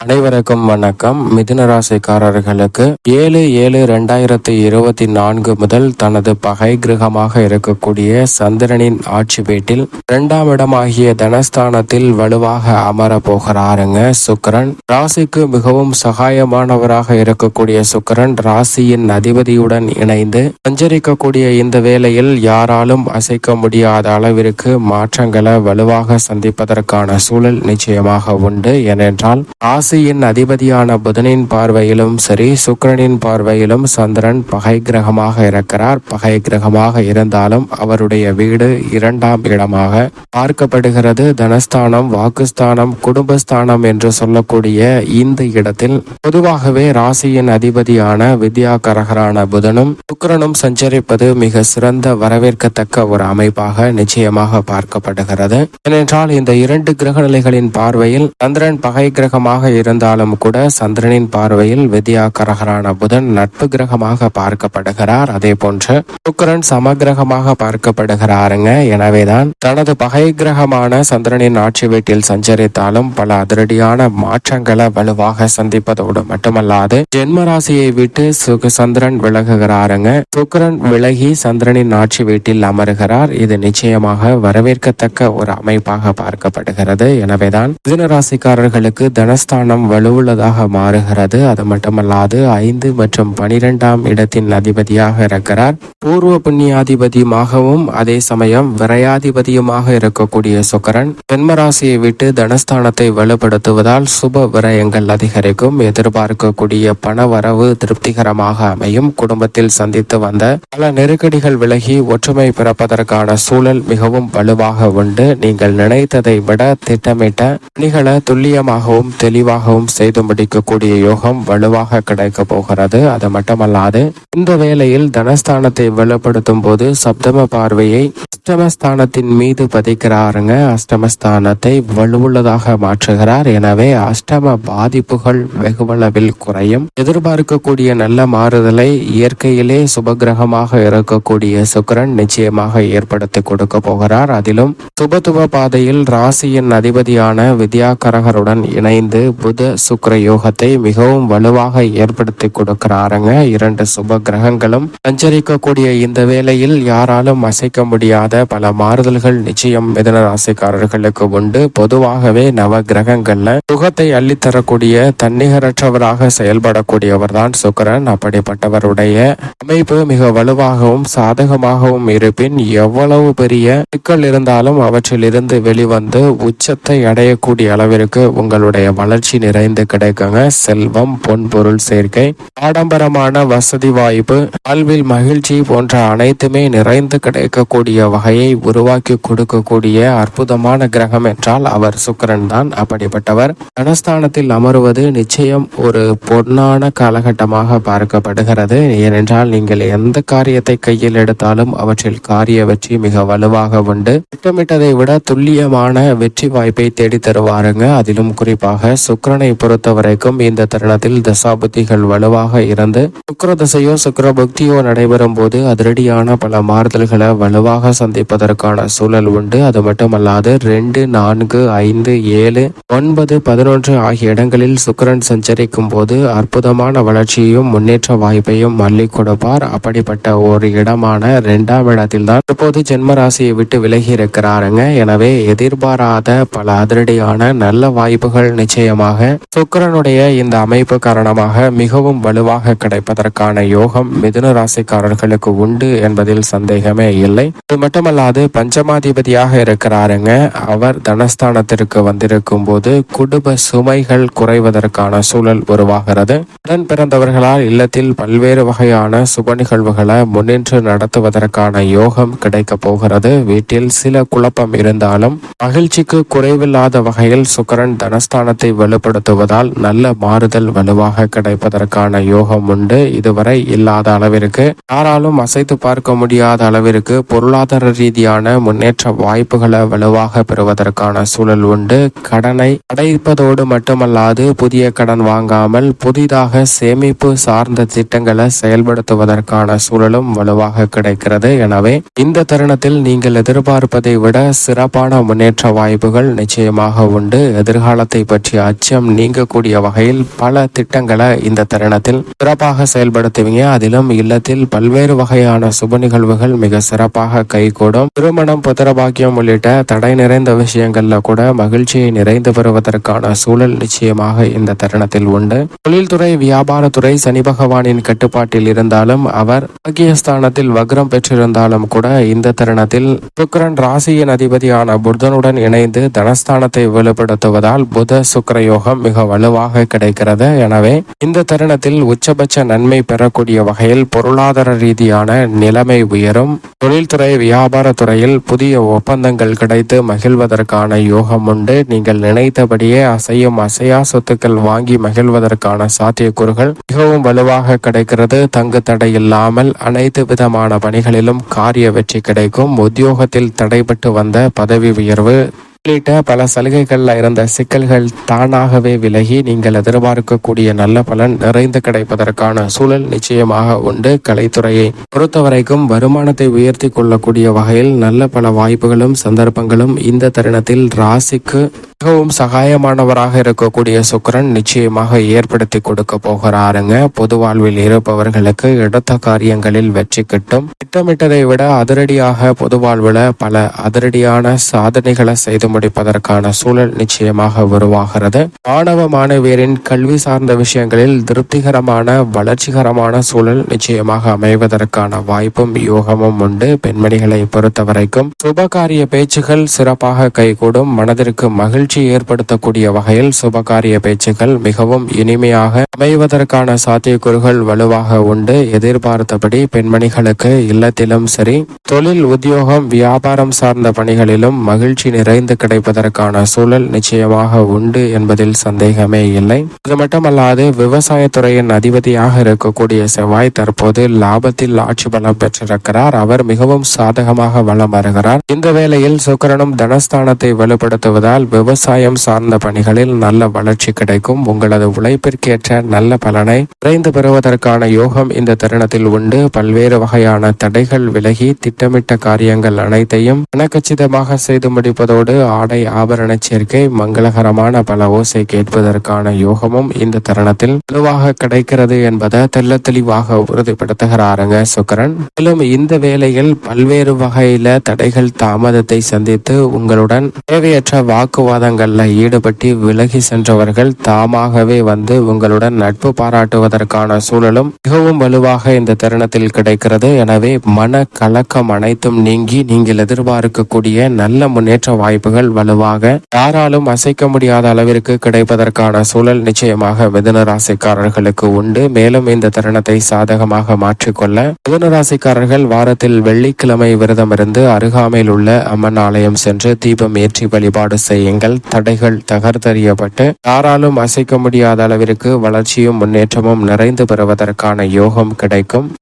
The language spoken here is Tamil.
அனைவருக்கும் வணக்கம். மிதுன ராசிக்காரர்களுக்கு ஏழு ஏழு ரெண்டாயிரத்தி இருபத்தி நான்கு முதல் தனது பகை கிரகமாக இருக்கக்கூடிய சந்திரனின் ஆட்சி வீட்டில் இரண்டாம் இடமாகிய தனஸ்தானத்தில் வலுவாக அமர போகிறாருங்க சுக்கரன். ராசிக்கு மிகவும் சகாயமானவராக இருக்கக்கூடிய சுக்கரன் ராசியின் அதிபதியுடன் இணைந்து சஞ்சரிக்கக்கூடிய இந்த வேளையில் யாராலும் அசைக்க முடியாத அளவிற்கு மாற்றங்களை வலுவாக சந்திப்பதற்கான சூழல் நிச்சயமாக உண்டு. ஏனென்றால் ராசியின் அதிபதியான புதனின் பார்வையிலும் சரி சுக்கிரனின் பார்வையிலும் சந்திரன் பகை கிரகமாக இருக்கிறார். பகை கிரகமாக இருந்தாலும் அவருடைய வீடு இரண்டாம் இடமாக பார்க்கப்படுகிறது. தனஸ்தானம் வாக்குஸ்தானம் குடும்பஸ்தானம் என்று சொல்லக்கூடிய இந்த இடத்தில் பொதுவாகவே ராசியின் அதிபதியான வித்யாகரகரான புதனும் சுக்கிரனும் சஞ்சரிப்பது மிக சிறந்த வரவேற்கத்தக்க ஒரு அமைப்பாக நிச்சயமாக பார்க்கப்படுகிறது. ஏனென்றால் இந்த இரண்டு கிரக நிலைகளின் பார்வையில் சந்திரன் பகை கிரகமாக இருந்தாலும் கூட சந்திரனின் பார்வையில் வித்யாகரகரான புதன் நட்பு கிரகமாக பார்க்கப்படுகிறார். அதே போன்று சுக்கரன் சமகிரகமாக பார்க்கப்படுகிறாருங்க. எனவேதான் தனது பகை கிரகமான சந்திரனின் ஆட்சி வீட்டில் சஞ்சரித்தாலும் பல அதிரடியான மாற்றங்களை வலுவாக சந்திப்பதோடு மட்டுமல்லாது ஜென்ம ராசியை விட்டு சுக சந்திரன் விலகுகிறாருங்க. சுக்கரன் விலகி சந்திரனின் ஆட்சி வீட்டில் அமருகிறார். இது நிச்சயமாக வரவேற்கத்தக்க ஒரு அமைப்பாக பார்க்கப்படுகிறது. எனவேதான் மிதுன ராசிக்காரர்களுக்கு காரணம் வலுவுள்ளதாக மாறுகிறது. அது மட்டுமல்லாது ஐந்து மற்றும் பனிரெண்டாம் இடத்தின் அதிபதியாக இருக்கிறார். பூர்வ புண்ணியாதிபதியுமாகவும் அதே சமயம் விரையாதிபதியுமாக இருக்கக்கூடிய சுக்கரன் ஜென்மராசியை விட்டு தனஸ்தானத்தை வலுப்படுத்துவதால் சுப விரயங்கள் அதிகரிக்கும். எதிர்பார்க்கக்கூடிய பண வரவு திருப்திகரமாக அமையும். குடும்பத்தில் சந்தித்து வந்த பல நெருக்கடிகள் விலகி ஒற்றுமை பிறப்பதற்கான சூழல் மிகவும் வலுவாக உண்டு. நீங்கள் நினைத்ததை விட திட்டமிட்ட பணிகளை துல்லியமாகவும் தெளிவாக தெளிவாகவும் செய்து முடிக்கக்கூடிய யோகம் வலுவாக கிடைக்க போகிறது. அது மட்டுமல்லாது இந்த வேளையில் தனஸ்தானத்தை வலுப்படுத்தும் போது சப்தம பார்வையை அஷ்டமஸ்தானத்தின் மீது பதிக்கிறாருங்க. அஷ்டமஸ்தானத்தை வலுவுள்ளதாக மாற்றுகிறார். எனவே அஷ்டம பாதிப்புகள் வெகுவளவில் குறையும். எதிர்பார்க்கக்கூடிய நல்ல மாறுதலை இயற்கையிலே சுபகிரகமாக இருக்கக்கூடிய சுக்கரன் நிச்சயமாக ஏற்படுத்தி கொடுக்க போகிறார். அதிலும் சுபத்துவ பாதையில் ராசியின் அதிபதியான வித்யாகரகருடன் இணைந்து புத சுக்கிர யோகத்தை மிகவும் வலுவாக ஏற்படுத்தி கொடுக்கிறாருங்க. இரண்டு சுப கிரகங்களும் சஞ்சரிக்கக்கூடிய இந்த வேளையில் யாராலும் அசைக்க முடியாத பல மாறுதல்கள் நிச்சயம் மிதன ராசிக்காரர்களுக்கு உண்டு. பொதுவாகவே நவ கிரகங்கள்ல சுகத்தை அள்ளித்தரக்கூடிய தன்னிகரற்றவராக செயல்படக்கூடியவர் தான் சுக்கரன். அப்படிப்பட்டவருடைய அமைப்பு மிக வலுவாகவும் சாதகமாகவும் இருப்பின் எவ்வளவு பெரிய சிக்கல் இருந்தாலும் அவற்றிலிருந்து வெளிவந்து உச்சத்தை அடையக்கூடிய அளவிற்கு உங்களுடைய வளர்ச்சி நிறைந்து கிடைக்குங்க. செல்வம் பொன் பொருள் சேர்க்கை. ஆடம்பரமான வசதி வாய்ப்பு வாழ்வில் மகிழ்ச்சி போன்ற அனைத்துமே நிறைந்து கிடைக்கக்கூடிய வகையை உருவாக்கி கொடுக்கக்கூடிய அற்புதமான கிரகம் என்றால் அவர் சுக்கரன் தான். அப்படிப்பட்டவர். தனஸ்தானத்தில் அமருவது நிச்சயம் ஒரு பொன்னான காலகட்டமாக பார்க்கப்படுகிறது. ஏனென்றால் நீங்கள் எந்த காரியத்தை கையில் எடுத்தாலும் அவற்றில் காரிய வெற்றி மிக வலுவாக உண்டு. திட்டமிட்டதை விட துல்லியமான வெற்றி வாய்ப்பை தேடி தருவாருங்க. அதிலும் குறிப்பாக சுக்கிரனை பொறுத்த வரைக்கும் இந்த தருணத்தில் தசாபுத்திகள் வலுவாக இருந்து சுக்கர தசையோ சுக்கர புக்தியோ நடைபெறும் போது அதிரடியான பல மாறுதல்களை வலுவாக சந்திப்பதற்கான சூழல் உண்டு. அது மட்டுமல்லாது ரெண்டு நான்கு ஐந்து ஏழு ஒன்பது பதினொன்று ஆகிய இடங்களில் சுக்கரன் சஞ்சரிக்கும் போது அற்புதமான வளர்ச்சியையும் முன்னேற்ற வாய்ப்பையும் மல்லிக் கொடுப்பார். அப்படிப்பட்ட ஒரு இடமான இரண்டாம் இடத்தில் தான் இப்போது ஜென்ம ராசியை விட்டு விலகி இருக்கிறாருங்க. எனவே எதிர்பாராத பல அதிரடியான நல்ல வாய்ப்புகள் நிச்சயமாக காரணமாக சுக்கரனுடைய இந்த அமைப்பு காரணமாக மிகவும் வலுவாக கிடைப்பதற்கான யோகம் மிதுன ராசிக்காரர்களுக்கு உண்டு என்பதில் சந்தேகமே இல்லை. அது மட்டுமல்லாது பஞ்சமாதிபதியாக இருக்கிறாருங்க. அவர் தனஸ்தானத்திற்கு வந்திருக்கும் போது குடும்ப சுமைகள் குறைவதற்கான சூழல் உருவாகிறது. உடன் பிறந்தவர்களால் இல்லத்தில் பல்வேறு வகையான சுப நிகழ்வுகளை முன்னின்று நடத்துவதற்கான யோகம் கிடைக்க போகிறது. வீட்டில் சில குழப்பம் இருந்தாலும் மகிழ்ச்சிக்கு குறைவில்லாத வகையில் சுக்கரன் தனஸ்தானத்தை வலு வலுப்படுத்துவதால் நல்ல மாறுதல் வலுவாக கிடைப்பதற்கான யோகம் உண்டு. இதுவரை இல்லாத அளவிற்கு யாராலும் அசைத்து பார்க்க முடியாத அளவிற்கு பொருளாதார ரீதியான முன்னேற்ற வாய்ப்புகளை வலுவாக பெறுவதற்கான சூழல் உண்டு. கடனை அடைப்பதோடு மட்டுமல்லாது புதிய கடன் வாங்காமல் புதிதாக சேமிப்பு சார்ந்த திட்டங்களை செயல்படுத்துவதற்கான சூழலும் வலுவாக கிடைக்கிறது. எனவே இந்த தருணத்தில் நீங்கள் எதிர்பார்ப்பதை விட சிறப்பான முன்னேற்ற வாய்ப்புகள் நிச்சயமாக உண்டு. எதிர்காலத்தை பற்றிய அச்சம் அச்சம் நீங்கக்கூடிய வகையில் பல திட்டங்களை இந்த தருணத்தில் சிறப்பாக செயல்படுத்துவீங்க. அதிலும் இல்லத்தில் பல்வேறு வகையான சுப நிகழ்வுகள் மிக சிறப்பாக கைகூடும். திருமணம் புத்திரபாக்கியம் உள்ளிட்ட தடை நிறைந்த விஷயங்கள்ல கூட மகிழ்ச்சியை நிறைந்து பெறுவதற்கான சூழல் நிச்சயமாக இந்த தருணத்தில் உண்டு. தொழில்துறை வியாபாரத்துறை சனி பகவானின் கட்டுப்பாட்டில் இருந்தாலும் அவர் பாக்கியஸ்தானத்தில் வக்ரம் பெற்றிருந்தாலும் கூட இந்த தருணத்தில் சுக்கரன் ராசியின் அதிபதியான புர்தனுடன் இணைந்து தனஸ்தானத்தை வெளிப்படுத்துவதால் புத சுக்கரயோ யோகம் மிக வலுவாக கிடைக்கிறது. எனவே இந்த தருணத்தில் உச்சபட்ச நன்மை பெறக்கூடிய வகையில் பொருளாதார ரீதியான நிலைமை உயரும். தொழில்துறை வியாபார துறையில் புதிய ஒப்பந்தங்கள் கிடைத்து மகிழ்வதற்கான யோகம் உண்டு. நீங்கள் நினைத்தபடியே அசையும் அசையா சொத்துக்கள் வாங்கி மகிழ்வதற்கான சாத்தியக்கூறுகள் மிகவும் வலுவாக கிடைக்கிறது. தங்கு தடை இல்லாமல் அனைத்து விதமான பணிகளிலும் காரிய வெற்றி கிடைக்கும். உத்தியோகத்தில் தடைபட்டு வந்த பதவி உயர்வு உள்ளிட்ட பல சலுகைகள்ல இருந்த சிக்கல்கள் தானாகவே விலகி நீங்கள் எதிர்பார்க்கக்கூடிய நல்ல பலன் நிறைந்து கிடைப்பதற்கான சூழல் நிச்சயமாக உண்டு. கலைத்துறையை பொறுத்தவரைக்கும் வருமானத்தை உயர்த்தி கொள்ளக்கூடிய வகையில் நல்ல பல வாய்ப்புகளும் சந்தர்ப்பங்களும் இந்த தருணத்தில் ராசிக்கு மிகவும் சகாயமானவராக இருக்கக்கூடிய சுக்கிரன் நிச்சயமாக ஏற்படுத்தி கொடுக்க போகிறாருங்க. பொது வாழ்வில் இருப்பவர்களுக்கு எடுத்த காரியங்களில் வெற்றி கிட்டும். திட்டமிட்டதை விட அதிரடியாக பொது வாழ்வில் பல அதிரடியான சாதனைகளை செய்து முடிப்பதற்கான சூழல் நிச்சயமாக உருவாகிறது. மாணவ மாணவியரின் கல்வி சார்ந்த விஷயங்களில் திருப்திகரமான வளர்ச்சிகரமான சூழல் நிச்சயமாக அமைவதற்கான வாய்ப்பும் யோகமும் உண்டு. பெண்மணிகளை பொறுத்தவரைக்கும் சுபகாரிய பேச்சுகள் சிறப்பாக கைகூடும். மனதிற்கு மகிழ்ச்சி ஏற்படுத்தக்கூடிய வகையில் சுபகாரிய பேச்சுகள் மிகவும் இனிமையாக அமைவதற்கான சாத்தியக்கூறுகள் வலுவாக உண்டு. எதிர்பார்த்தபடி பெண்மணிகளுக்கு இல்லத்திலும் சரி தொழில் உத்தியோகம் வியாபாரம் சார்ந்த பணிகளிலும் மகிழ்ச்சி நிறைந்து கிடைப்பதற்கான சூழல் நிச்சயமாக உண்டு என்பதில் சந்தேகமே இல்லை. அது மட்டுமல்லாது விவசாயத்துறையின் அதிபதியாக இருக்கக்கூடிய செவ்வாய் தற்போது லாபத்தில் ஆட்சி பலம் பெற்றிருக்கிறார். அவர் மிகவும் சாதகமாக வலம் வருகிறார். இந்த வேளையில் சுக்கரனும் தனஸ்தானத்தை வலுப்படுத்துவதால் விவசாயம் சார்ந்த பணிகளில் நல்ல வளர்ச்சி கிடைக்கும். உங்களது உழைப்பிற்கேற்ற நல்ல பலனை விரைந்து பெறுவதற்கான யோகம் இந்த தருணத்தில் உண்டு. பல்வேறு வகையான தடைகள் விலகி திட்டமிட்ட காரியங்கள் அனைத்தையும் கணக்கச்சிதமாக செய்து முடிப்பதோடு ஆடை ஆபரண சேர்க்கை மங்களகரமான பல ஓசை கேட்பதற்கான யோகமும் இந்த தருணத்தில் வலுவாக கிடைக்கிறது என்பதை தெள்ள தெளிவாக உறுதிப்படுத்துகிறாருங்க சுக்கரன். மேலும் இந்த வேளையில் பல்வேறு வகையில தடைகள் தாமதத்தை சந்தித்து உங்களுடன் தேவையற்ற விவாதங்களில் ஈடுபட்டு விலகி சென்றவர்கள் தாமாகவே வந்து உங்களுடன் நட்பு பாராட்டுவதற்கான சூழலும் மிகவும் வலுவாக இந்த தருணத்தில் கிடைக்கிறது. எனவே மன கலக்கம் அனைத்தும் நீங்கி நீங்கள் எதிர்பார்க்கக்கூடிய நல்ல முன்னேற்ற வாய்ப்புகள் வலுவாக யாராலும் அசைக்க முடியாத அளவிற்கு கிடைப்பதற்கான சூழல் நிச்சயமாக மிதுன ராசிக்காரர்களுக்கு உண்டு. மேலும் இந்த தருணத்தை சாதகமாக மாற்றிக்கொள்ள மிதுன ராசிக்காரர்கள் வாரத்தில் வெள்ளிக்கிழமை விரதம் இருந்து அருகாமையில் உள்ள அம்மன் ஆலயம் சென்று தீபம் ஏற்றி வழிபாடு செய்யுங்கள். தடைகள் தகர்த்தறியப்பட்டு யாராலும் அசைக்க முடியாத அளவிற்கு வளர்ச்சியும் முன்னேற்றமும் நிறைந்து பெறுவதற்கான யோகம் கிடைக்கும்.